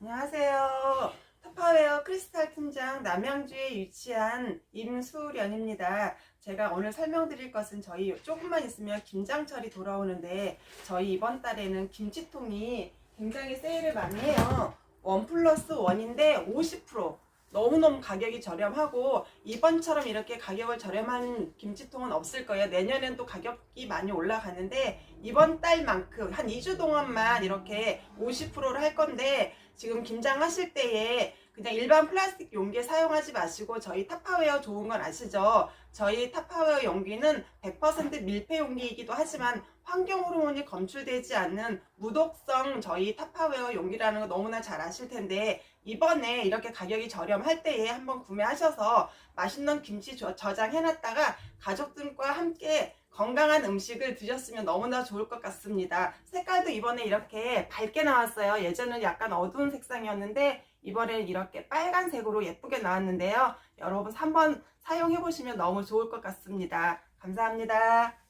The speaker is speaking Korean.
안녕하세요. 타파웨어 크리스탈 팀장 남양주에 위치한 임수련입니다. 제가 오늘 설명드릴 것은 저희 조금만 있으면 김장철이 돌아오는데 저희 이번 달에는 김치통이 굉장히 세일을 많이 해요. 원 플러스 원인데 50% 너무너무 가격이 저렴하고 이번처럼 이렇게 가격을 저렴한 김치통은 없을 거예요. 내년엔 또 가격이 많이 올라가는데 이번 달만큼 한 2주 동안만 이렇게 50%를 할 건데 지금 김장하실 때에 그냥 일반 플라스틱 용기 사용하지 마시고 저희 타파웨어 좋은 건 아시죠? 저희 타파웨어 용기는 100% 밀폐 용기이기도 하지만 환경 호르몬이 검출되지 않는 무독성 저희 타파웨어 용기라는 거 너무나 잘 아실 텐데 이번에 이렇게 가격이 저렴할 때에 한번 구매하셔서 맛있는 김치 저- 저장해놨다가 가족들과 함께 건강한 음식을 드셨으면 너무나 좋을 것 같습니다. 색깔도 이번에 이렇게 밝게 나왔어요. 예전에는 약간 어두운 색상이었는데 이번에는 이렇게 빨간색으로 예쁘게 나왔는데요. 여러분 한번 사용해 보시면 너무 좋을 것 같습니다. 감사합니다.